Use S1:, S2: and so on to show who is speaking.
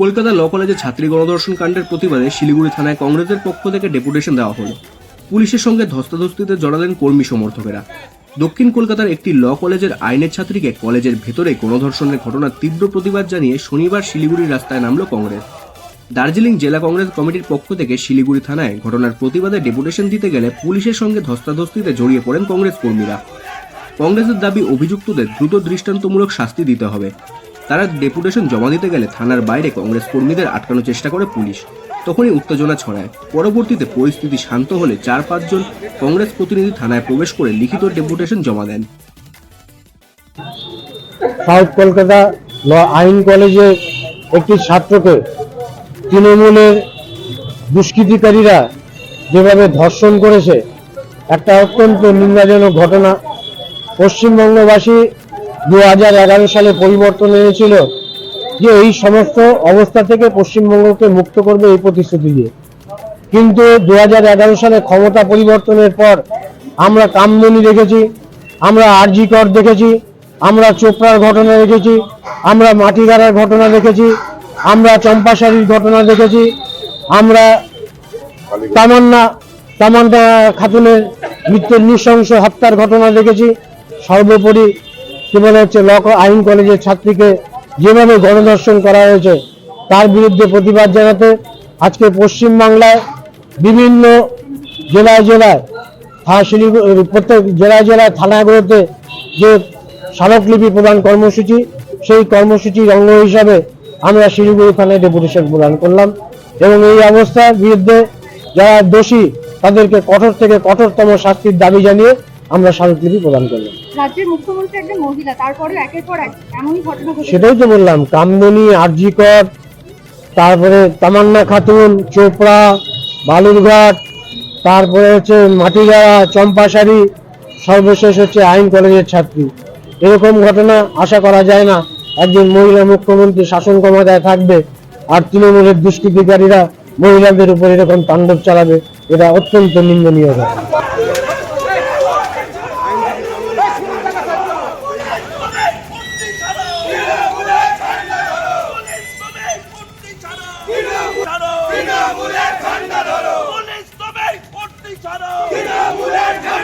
S1: কলকাতা ল কলেজে ছাত্রী গণধর্ষণ কাণ্ডের প্রতিবাদে শিলিগুড়ি থানায় কংগ্রেসের পক্ষ থেকে ডেপুটেশন দেওয়া হলো। পুলিশের সঙ্গে ধস্তাধস্তিতে জড়ালেন কর্মী সমর্থকেরা। দক্ষিণ কলকাতার একটি ল কলেজের আইনের ছাত্রীকে কলেজের ভেতরে গণধর্ষণের ঘটনার তীব্র প্রতিবাদ জানিয়ে শনিবার শিলিগুড়ির রাস্তায় নামল কংগ্রেস। দার্জিলিং জেলা কংগ্রেস কমিটির পক্ষ থেকে শিলিগুড়ি থানায় ঘটনার প্রতিবাদে ডেপুটেশন দিতে গেলে পুলিশের সঙ্গে ধস্তাধস্তিতে জড়িয়ে পড়েন কংগ্রেস কর্মীরা। কংগ্রেসের দাবি, অভিযুক্তদের দ্রুত দৃষ্টান্তমূলক শাস্তি দিতে হবে। তারা ডেপুটেশন জমা দিতে গেলে থানার বাইরে কংগ্রেস কর্মীদের আটকানোর চেষ্টা করে পুলিশ। তখনই উত্তেজনা ছড়ায়। পরবর্তীতে পরিস্থিতি শান্ত হলে চার পাঁচজন কংগ্রেস প্রতিনিধি থানায় প্রবেশ করে লিখিত ডেপুটেশন জমা দেন।
S2: সাউথ কলকাতা ল আইন কলেজে একটি ছাত্রকে তৃণমূলের দুষ্কৃতিকারীরা যেভাবে ধর্ষণ করেছে, একটা অত্যন্ত নিন্দাজনক ঘটনা। পশ্চিমবঙ্গবাসী দু হাজার এগারো সালে পরিবর্তন এনেছিল যে এই সমস্ত অবস্থা থেকে পশ্চিমবঙ্গকে মুক্ত করবে এই প্রতিশ্রুতি দিয়ে। কিন্তু দু হাজার এগারো সালে ক্ষমতা পরিবর্তনের পর আমরা কামদুনি দেখেছি, আমরা আরজি কর দেখেছি, আমরা চোপড়ার ঘটনা দেখেছি, আমরা মাটিগাড়ার ঘটনা দেখেছি, আমরা চম্পাশাড়ির ঘটনা দেখেছি, আমরা তামান্না তামান্না খাতুনের মৃত্যুর নৃশংস হত্যার ঘটনা দেখেছি সর্বোপরি কি বলে হচ্ছে, ল আইন কলেজের ছাত্রীকে যেভাবে গণধর্ষণ করা হয়েছে, তার বিরুদ্ধে প্রতিবাদ জানাতে আজকে পশ্চিমবাংলায় বিভিন্ন জেলায় জেলায় শিলিগুড়ি প্রত্যেক জেলায় জেলায় থানাগুলোতে যে স্মারকলিপি প্রদান কর্মসূচি, সেই কর্মসূচির অঙ্গ হিসাবে আমরা শিলিগুড়ি থানায় ডেপুটেশন প্রদান করলাম এবং এই অবস্থার বিরুদ্ধে যারা দোষী, তাদেরকে কঠোর থেকে কঠোরতম শাস্তির দাবি জানিয়ে আমরা স্মারকলিপি প্রদান করলাম।
S3: রাজ্যের মুখ্যমন্ত্রী একজন মহিলা তারপরে একের পর এক এমনই ঘটনা
S2: সেটাই তো বললাম কামদনি আরজিকর তারপরে তামান্না খাতুন চোপড়া বালুরঘাট তারপরে হচ্ছে মাটিগাড়া চম্পাশাড়ি সর্বশেষ হচ্ছে আইন কলেজের ছাত্রী। এরকম ঘটনা আশা করা যায় না একজন মহিলা মুখ্যমন্ত্রী শাসন ক্ষমতায় থাকবে আর তৃণমূলের দুষ্কৃতিকারীরা মহিলাদের উপর এরকম তাণ্ডব চালাবে এটা অত্যন্ত নিন্দনীয় ঘটনা।
S4: পুলিশ তুমি ভর্তি ছাড়ো। তৃণমূলের ঝান্ডা